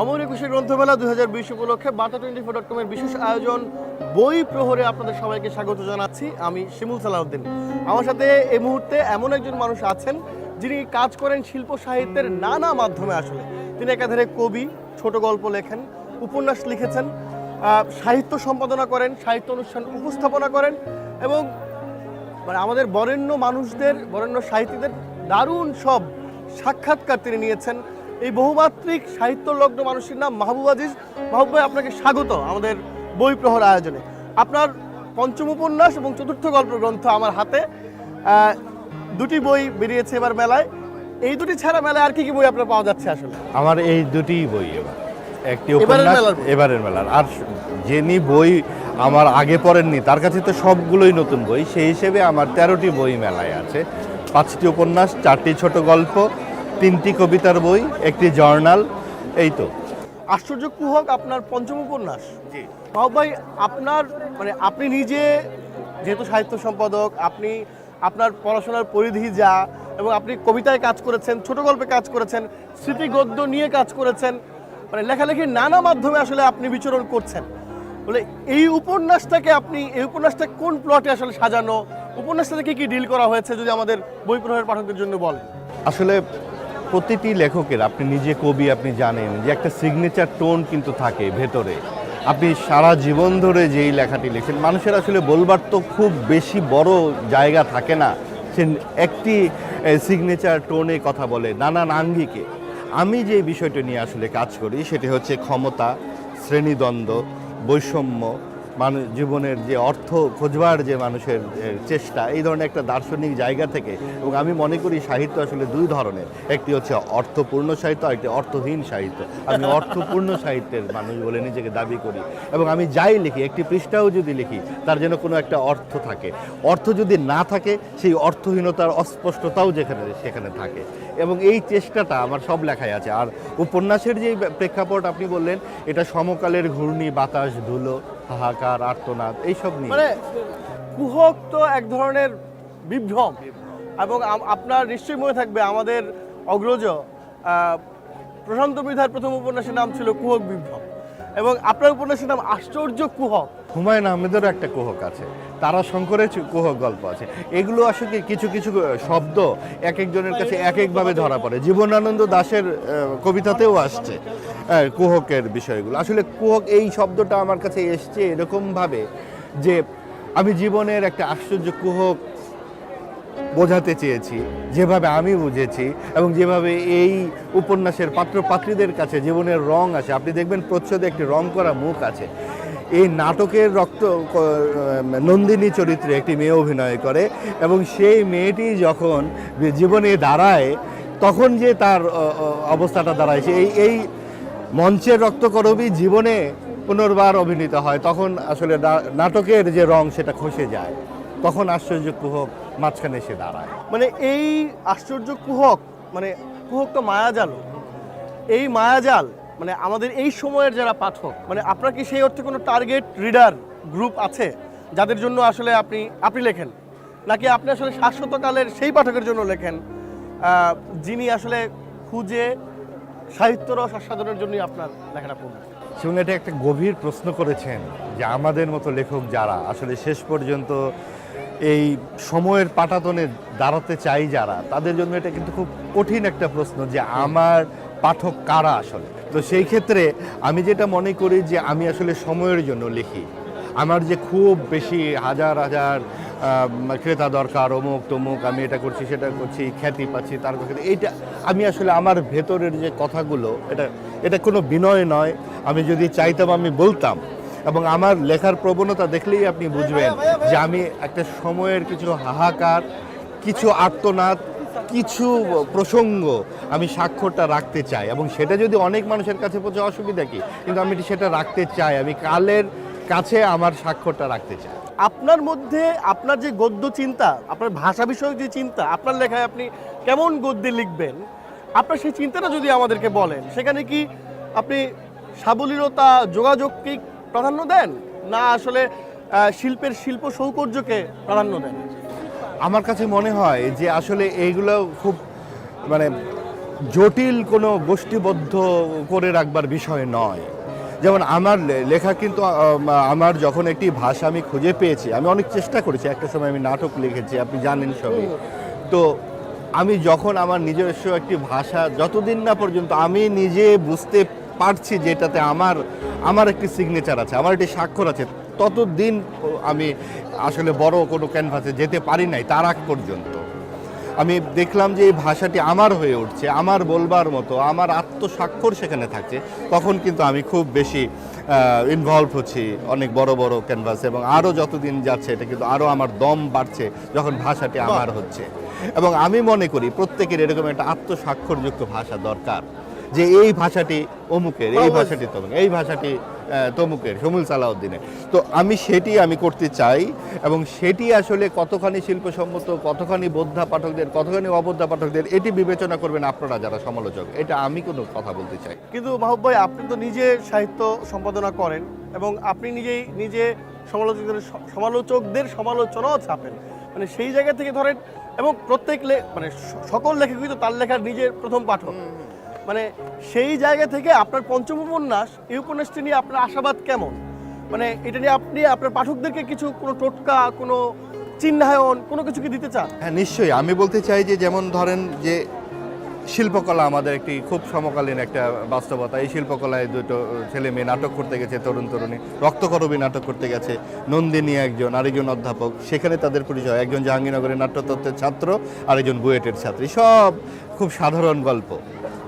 অমর একুশে গ্রন্থমেলা দুই হাজার বিশ উপলক্ষে বাটা টোয়েন্টি ফোর ডট কমের বিশেষ আয়োজন, বই প্রহরে আপনাদের সবাইকে স্বাগত জানাচ্ছি। আমি শিমুল সালাউদ্দিন। আমার সাথে এই মুহূর্তে এমন একজন মানুষ আছেন, যিনি কাজ করেন শিল্প সাহিত্যের নানা মাধ্যমে আসলে। তিনি একাধারে কবি, ছোট গল্প লেখেন, উপন্যাস লিখেছেন সাহিত্য সম্পাদনা করেন, সাহিত্য অনুষ্ঠান উপস্থাপনা করেন এবং মানে আমাদের বরেণ্য মানুষদের, বরেণ্য সাহিত্যিকদের দারুণ সব সাক্ষাৎকার তিনি নিয়েছেন। এই বহুমাত্রিক সাহিত্যলগ্ন মানুষের নাম মাহবুব আজিজ। মাহবুব ভাই আপনাকে স্বাগত আমাদের বই প্রহর আয়োজনে। আপনার পঞ্চম উপন্যাস এবং চতুর্থ গল্প গ্রন্থ আমার হাতে। দুটি বই বেরিয়েছে এবার মেলায়। এই দুটি ছাড়া মেলায় আর কি কি বই আপনার পাওয়া যাচ্ছে আসলে? আমার এই দুটিই বই এবার। একটি উপন্যাস এবারের মেলার। আর যিনি বই আমার আগে পড়েননি তার কাছে তো সবগুলোই নতুন বই। সেই হিসেবে আমার তেরোটি বই মেলায় আছে। পাঁচটি উপন্যাস চারটি ছোট গল্প তিনটি কবিতার বই একটি জার্নাল এই তো। আশ্চর্য কুহক আপনার পঞ্চম উপন্যাস। ভাই আপনার মানে আপনি নিজে যেহেতু সাহিত্য সম্পাদক আপনি আপনার পড়াশোনার পরিধি যা এবং আপনি কবিতায় কাজ করেছেন ছোট গল্পে কাজ করেছেন স্মৃতি গদ্য নিয়ে কাজ করেছেন মানে লেখালেখির নানা মাধ্যমে আসলে আপনি বিচরণ করছেন। বলে এই উপন্যাসটাকে আপনি এই উপন্যাসটা কোন প্লটে আসলে সাজানো? উপন্যাসটা থেকে কি ডিল করা হয়েছে যদি আমাদের বই প্রহারের পাঠকদের জন্য বলেন? আসলে প্রতিটি লেখকের, আপনি নিজে কবি, আপনি জানেন যে একটা সিগনেচার টোন কিন্তু থাকে ভেতরে। আপনি সারা জীবন ধরে যেই লেখাটি লিখছেন মানুষের আসলে বলবার তো খুব বেশি বড় জায়গা থাকে না। সে একটি সিগনেচার টোনে কথা বলে নানান আঙ্গিকে। আমি যে বিষয়টা নিয়ে আসলে কাজ করি সেটি হচ্ছে ক্ষমতা, শ্রেণীদ্বন্দ্ব, বৈষম্য মানুষ জীবনের যে অর্থ খোঁজবার যে মানুষের চেষ্টা, এই ধরনের একটা দার্শনিক জায়গা থেকে এবং আমি মনে করি সাহিত্য আসলে দুই ধরনের। একটি হচ্ছে অর্থপূর্ণ সাহিত্য আর একটি অর্থহীন সাহিত্য। আমি অর্থপূর্ণ সাহিত্যের মানুষ বলে নিজেকে দাবি করি এবং আমি যাই লিখি, একটি পৃষ্ঠাও যদি লিখি, তার যেন কোনো একটা অর্থ থাকে। অর্থ যদি না থাকে, সেই অর্থহীনতার অস্পষ্টতাও যেখানে, সেখানে থাকে। এবং এই চেষ্টাটা আমার সব লেখায় আছে। আর উপন্যাসের যে প্রেক্ষাপট আপনি বললেন, এটা সমকালের ঘূর্ণি, বাতাস, ধুলো হাহাকার, আর্তনাদ, এইসব নিয়ে। মানে কুহক তো এক ধরনের বিভ্রম এবং আপনার নিশ্চয়ই মনে থাকবে আমাদের অগ্রজ প্রশান্ত বিধার প্রথম উপন্যাসের নাম ছিল কুহক বিভ্রম। এবং আপনার উপন্যাসের নাম আশ্চর্য কুহক। হুমায়ুন আহমেদেরও একটা কুহক আছে তারা শঙ্করের কুহক গল্প আছে। এগুলো আসলে কিছু কিছু শব্দ এক একজনের কাছে এক একভাবে ধরা পড়ে। জীবনানন্দ দাশের কবিতাতেও আসছে কুহকের বিষয়গুলো। আসলে কুহক এই শব্দটা আমার কাছে এসছে এরকমভাবে যে আমি জীবনের একটা আশ্চর্য কুহক বোঝাতে চেয়েছি, যেভাবে আমি বুঝেছি এবং যেভাবে এই উপন্যাসের পাত্র পাত্রীদের কাছে জীবনের রং আছে আপনি দেখবেন প্রচ্ছদে একটি রং করা মুখ আছে। এই নাটকের রক্ত নন্দিনী চরিত্রে একটি মেয়ে অভিনয় করে এবং সেই মেয়েটি যখন জীবনে দাঁড়ায়, তখন যে তার অবস্থাটা দাঁড়ায়, সে এই এই মঞ্চের রক্তকরবী জীবনে পুনর্বার অভিনীত হয়, তখন আসলে নাটকের যে রং সেটা খসে যায়। তখন আশ্চর্য কুহক মাঝখানে এসে দাঁড়ায়। মানে এই আশ্চর্য কুহক মানে কুহক তো মায়াজাল। এই মায়াজাল মানে আমাদের এই সময়ের যারা পাঠক মানে আপনার কি সেই অর্থে কোনো টার্গেট রিডার গ্রুপ আছে? যাদের জন্য আসলে আপনি আপনি লেখেন? নাকি আপনি আসলে শাশ্বতকালের সেই পাঠকের জন্য লেখেন যিনি আসলে খুঁজে সাহিত্য রস আস্বাদনের জন্যই আপনার লেখাটা পড়বেন এবং এটা একটা গভীর প্রশ্ন করেছেন যে আমাদের মতো লেখক যারা আসলে শেষ পর্যন্ত এই সময়ের পাটাতনে দাঁড়াতে চাই যারা তাদের জন্য এটা কিন্তু খুব কঠিন একটা প্রশ্ন যে আমার পাঠক কারা আসলে? তো সেই ক্ষেত্রে আমি যেটা মনে করি যে আমি আসলে সময়ের জন্য লিখি। আমার যে খুব বেশি হাজার হাজার ক্রেতা দরকার অমুক তমুক আমি এটা করছি সেটা করছি খ্যাতি পাচ্ছি তার ক্ষেত্রে এইটা আমি আসলে আমার ভেতরের যে কথাগুলো এটা এটা কোনো বিনয় নয়। আমি যদি চাইতাম আমি বলতাম। এবং আমার লেখার প্রবণতা দেখলেই আপনি বুঝবেন যে আমি একটা সময়ের কিছু হাহাকার, কিছু আর্তনাদ, কিছু প্রসঙ্গ আমি স্বাক্ষরটা রাখতে চাই। এবং সেটা যদি অনেক মানুষের কাছে পৌঁছে অসুবিধা কি? কিন্তু আমি সেটা রাখতে চাই, আমি কালের কাছে আমার স্বাক্ষরটা রাখতে চাই। আপনার মধ্যে আপনার যে গদ্য চিন্তা, আপনার ভাষা বিষয়ক যে চিন্তা, আপনার লেখায় আপনি কেমন গদ্যে লিখবেন? আপনার সেই চিন্তাটা যদি আমাদেরকে বলেন, সেখানে কি আপনি সাবলীলতা, যোগাযোগকে প্রাধান্য দেন? না আসলে শিল্পের শিল্প সৌকর্যকে প্রাধান্য দেন? আমার কাছে মনে হয় যে আসলে এইগুলো খুব মানে জটিল কোনো গোষ্ঠীবদ্ধ করে রাখবার বিষয় নয়। যেমন আমার লেখা কিন্তু আমার যখন একটি ভাষা আমি খুঁজে পেয়েছি আমি অনেক চেষ্টা করেছি একটা সময় আমি নাটক লিখেছি আপনি জানেন সবই। তো আমি যখন আমার নিজস্ব একটি ভাষা যতদিন না পর্যন্ত আমি নিজে বুঝতে পারছি যেটাতে আমার আমার একটি সিগনেচার আছে আমার একটি স্বাক্ষর আছে। ততদিন আমি আসলে বড় কোনো ক্যানভাসে যেতে পারি নাই তার আগ পর্যন্ত। আমি দেখলাম যে এই ভাষাটি আমার হয়ে উঠছে আমার বলবার মতো আমার আত্মস্বাক্ষর সেখানে থাকছে। তখন কিন্তু আমি খুব বেশি ইনভলভ হচ্ছি অনেক বড় বড় ক্যানভাসে এবং আরও যতদিন যাচ্ছে এটা কিন্তু আরও আমার দম বাড়ছে যখন ভাষাটি আমার হচ্ছে। এবং আমি মনে করি প্রত্যেকের এরকম একটা আত্মস্বাক্ষরযুক্ত ভাষা দরকার। যে এই ভাষাটি অমুকের এই ভাষাটি তমুক এই ভাষাটি তমুকের সমুল সালাউদ্দিনের। তো আমি সেটি আমি করতে চাই এবং সেটি আসলে কতখানি শিল্পসম্মত কতখানি বোদ্ধা পাঠকদের কতখানি অবোদ্ধা পাঠকদের এটি বিবেচনা করবেন আপনারা যারা সমালোচক। এটা আমি কোনো কথা বলতে চাই। কিন্তু মাহবুব ভাই আপনি তো নিজে সাহিত্য সম্পাদনা করেন এবং আপনি নিজেই নিজে সমালোচকদের সমালোচকদের সমালোচনাও ছাপেন। মানে সেই জায়গা থেকে ধরেন এবং প্রত্যেক মানে সকল লেখকই তো তার লেখার নিজের প্রথম পাঠক। মানে সেই জায়গা থেকে আপনার পঞ্চম উপন্যাস এই উপন্যাসটি নিয়ে আপনার আশাবাদ কেমন? মানে এটা নিয়ে আপনি, আপনার পাঠকদেরকে কিছু কোনো টোটকা, কোনো চিহ্নায়ন, কোনো কিছু কি দিতে চান? হ্যাঁ নিশ্চয়ই। আমি বলতে চাই যে, যেমন ধরেন যে, শিল্পকলা আমাদের একটি খুব সমকালীন একটা বাস্তবতা। এই শিল্পকলায় দুটো ছেলে মেয়ে নাটক করতে গেছে, তরুণ তরুণী। রক্তকরবী নাটক করতে গেছে, নন্দিনী একজন, আরেকজন অধ্যাপক। সেখানে তাদের পরিচয়, একজন জাহাঙ্গীরনগরের নাট্যতত্ত্বের ছাত্র, আরেকজন বুয়েটের ছাত্রী। সব খুব সাধারণ গল্প।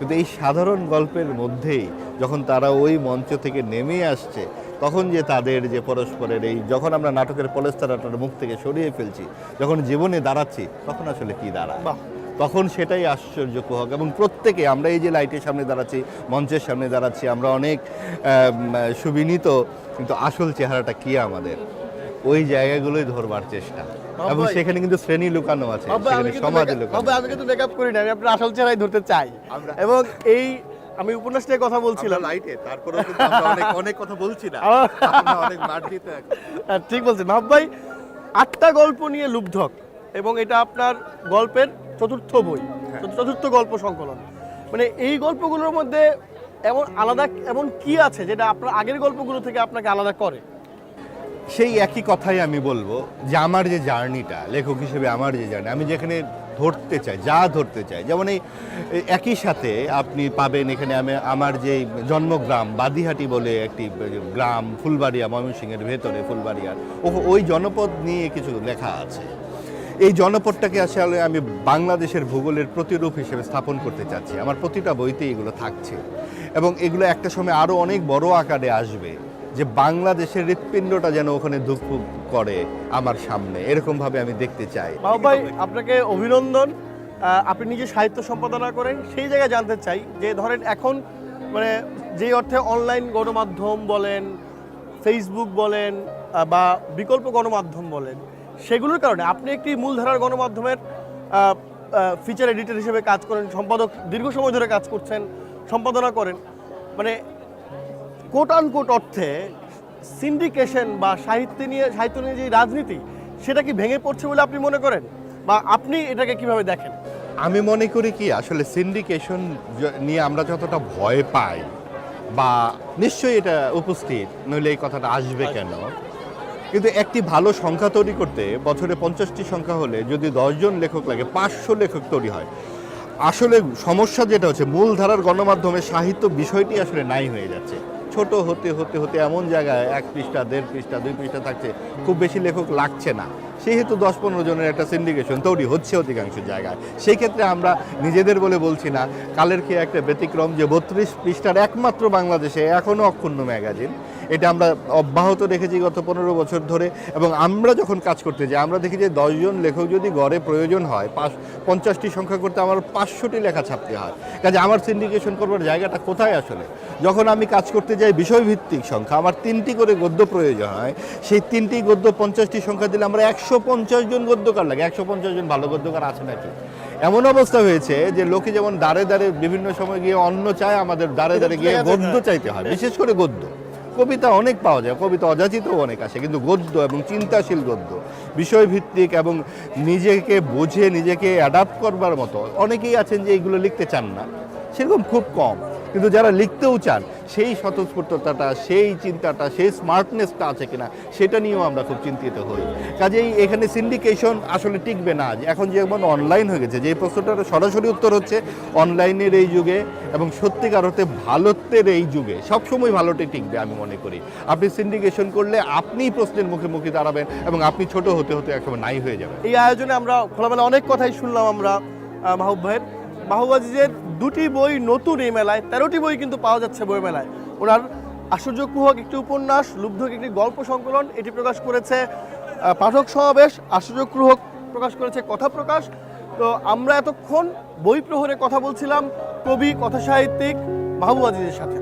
কিন্তু এই সাধারণ গল্পের মধ্যেই যখন তারা ওই মঞ্চ থেকে নেমে আসছে তখন যে তাদের যে পরস্পরের এই যখন আমরা নাটকের পলেস্তারাটার মুখ থেকে সরিয়ে ফেলছি যখন জীবনে দাঁড়াচ্ছি তখন আসলে কি দাঁড়ায়? তখন সেটাই আশ্চর্য কুহক এবং প্রত্যেকে আমরা এই যে লাইটের সামনে দাঁড়াচ্ছি মঞ্চের সামনে দাঁড়াচ্ছি আমরা অনেক সুবিনীত কিন্তু আসল চেহারাটা কি আমাদের? ওই জায়গাগুলোই ধরবার চেষ্টা। এবং সেখানে কিন্তু শ্রেণি লুকানো আছে সেখানে সমাজে লুকানো আমি কিন্তু মেকআপ করি না আমি আপনার আসল চেহারাই ধরতে চাই। এবং এই আমি উপন্যাস নিয়ে কথা বলছিলাম। লাইটে তারপরেও কিন্তু অনেক অনেক কথা বলছি না। অনেক মার্জিত এখন। হ্যাঁ, ঠিক বলছেন। মাহবুব ভাই আটটা গল্প নিয়ে লুব্ধক এবং এটা আপনার গল্পের চতুর্থ বই চতুর্থ গল্প সংকলন। মানে এই গল্পগুলোর মধ্যে এমন আলাদা এমন কি আছে যেটা আপনার আগের গল্পগুলো থেকে আপনাকে আলাদা করে? সেই একই কথাই আমি বলব যে আমার যে জার্নিটা, লেখক হিসেবে আমার যে জার্নি, আমি যেখানে ধরতে চাই, যা ধরতে চাই, যেমন এই একই সাথে আপনি পাবেন এখানে আমি, আমার যে জন্মগ্রাম, বাদিহাটি বলে একটি গ্রাম, ফুলবাড়িয়া, ময়মনসিংহের ভেতরে ফুলবাড়িয়ার ও ওই জনপদ নিয়ে কিছু লেখা আছে। এই জনপদটাকে আসলে আমি বাংলাদেশের ভূগোলের প্রতিরূপ হিসেবে স্থাপন করতে চাচ্ছি। আমার প্রতিটা বইতে এগুলো থাকছে। এবং এগুলো একটা সময় আরও অনেক বড় আকারে আসবে। যে বাংলাদেশের হৃৎপিণ্ডটা যেন ওখানে দুঃখ করে আমার সামনে। এরকমভাবে আমি দেখতে চাই। ভাই, আপনাকে অভিনন্দন। আপনি নিজে সাহিত্য সম্পাদনা করেন, সেই জায়গায় জানতে চাই যে ধরেন এখন মানে যেই অর্থে অনলাইন গণমাধ্যম বলেন ফেসবুক বলেন বা বিকল্প গণমাধ্যম বলেন, সেগুলোর কারণে আপনি একটি মূলধারার গণমাধ্যমের ফিচার এডিটর হিসেবে কাজ করেন, সম্পাদক দীর্ঘ সময় ধরে কাজ করছেন, সম্পাদনা করেন। মানে কোট আন কোট অর্থে সিন্ডিকেশন বা সাহিত্য নিয়ে সাহিত্য নিয়ে যে রাজনীতি সেটা কি ভেঙে পড়ছে বলে আপনি মনে করেন? বা আপনি এটাকে কীভাবে দেখেন? আমি মনে করি কি আসলে সিন্ডিকেশন নিয়ে আমরা যতটা ভয় পাই বা নিশ্চয়ই এটা উপস্থিত নইলে এই কথাটা আসবে কেন? কিন্তু একটি ভালো সংখ্যা তৈরি করতে বছরে পঞ্চাশটি সংখ্যা হলে যদি দশজন লেখক লাগে পাঁচশো লেখক তৈরি হয়। আসলে সমস্যা যেটা হচ্ছে মূলধারার গণমাধ্যমে সাহিত্য বিষয়টি আসলে নাই হয়ে যাচ্ছে। ছোট হতে হতে হতে এমন জায়গায় এক পৃষ্ঠা, দেড় পৃষ্ঠা, দুই পৃষ্ঠা থাকছে, খুব বেশি লেখক লাগছে না। সেহেতু দশ পনেরো জনের একটা সিন্ডিকেশন তৈরি হচ্ছে অধিকাংশ জায়গায়। সেই ক্ষেত্রে আমরা নিজেদের বলে বলছি না, কালের কি একটা ব্যতিক্রম যে বত্রিশ পৃষ্ঠার একমাত্র বাংলাদেশে এখনও অক্ষুণ্ণ ম্যাগাজিন। এটা আমরা অব্যাহত রেখেছি গত পনেরো বছর ধরে এবং আমরা যখন কাজ করতে যাই, আমরা দেখি যে দশজন লেখক যদি গড়ে প্রয়োজন হয়, পাঁচ, পঞ্চাশটি সংখ্যা করতে আমার পাঁচশোটি লেখা ছাপতে হয়। কাজে আমার সিন্ডিকেশন করবার জায়গাটা কোথায় আসলে? যখন আমি কাজ করতে যাই বিষয়ভিত্তিক সংখ্যা, আমার তিনটি করে গদ্য প্রয়োজন হয়, সেই তিনটি গদ্য পঞ্চাশটি সংখ্যা দিলে আমরা একশো পঞ্চাশ জন গদ্যকার লাগে একশো পঞ্চাশ জন ভালো গদ্যকার আছে নাকি? এমন অবস্থা হয়েছে যে লোকে যেমন দাঁড়ে দাঁড়ে বিভিন্ন সময় গিয়ে অন্ন চায় আমাদের দাঁড়ে দাঁড়ে গিয়ে গদ্য চাইতে হয় বিশেষ করে গদ্য। কবিতা অনেক পাওয়া যায় কবিতা অযাচিতও অনেক আসে কিন্তু গদ্য এবং চিন্তাশীল গদ্য বিষয়ভিত্তিক এবং নিজেকে বুঝে নিজেকে অ্যাডাপ্ট করবার মতো অনেকেই আছেন যে এইগুলো লিখতে চান না সেরকম খুব কম। কিন্তু যারা লিখতেও চান, সেই স্বতঃস্ফূর্ততাটা, সেই চিন্তাটা, সেই স্মার্টনেসটা আছে কিনা, সেটা নিয়েও আমরা খুব চিন্তিত হই। কাজেই এখানে সিন্ডিকেশন আসলে টিকবে না এখন যেমন অনলাইন হয়ে গেছে, যে প্রশ্নটার সরাসরি উত্তর হচ্ছে অনলাইনের এই যুগে এবং সত্যিকার অর্থে ভালোত্বের এই যুগে সবসময় ভালোটাই টিকবে আমি মনে করি। আপনি সিন্ডিকেশন করলে আপনিই প্রশ্নের মুখে মুখে দাঁড়াবেন এবং আপনি ছোট হতে হতে একসময় নাই হয়ে যাবেন। এই আয়োজনে আমরা খোলামেলা অনেক কথাই শুনলাম আমরা মাহবুব ভাইয়ের। মাহবুব আজিজের দুটি বই নতুন এই মেলায়, তেরোটি বই কিন্তু পাওয়া যাচ্ছে বই মেলায়। ওনার আশ্চর্য কুহক একটি উপন্যাস, লুব্ধক একটি গল্প সংকলন, এটি প্রকাশ করেছে পাঠক সমাবেশ আশ্চর্য কুহক প্রকাশ করেছে কথা প্রকাশ। তো আমরা এতক্ষণ বই প্রহরে কথা বলছিলাম কবি, কথাসাহিত্যিক মাহবুব আজিজের সাথে।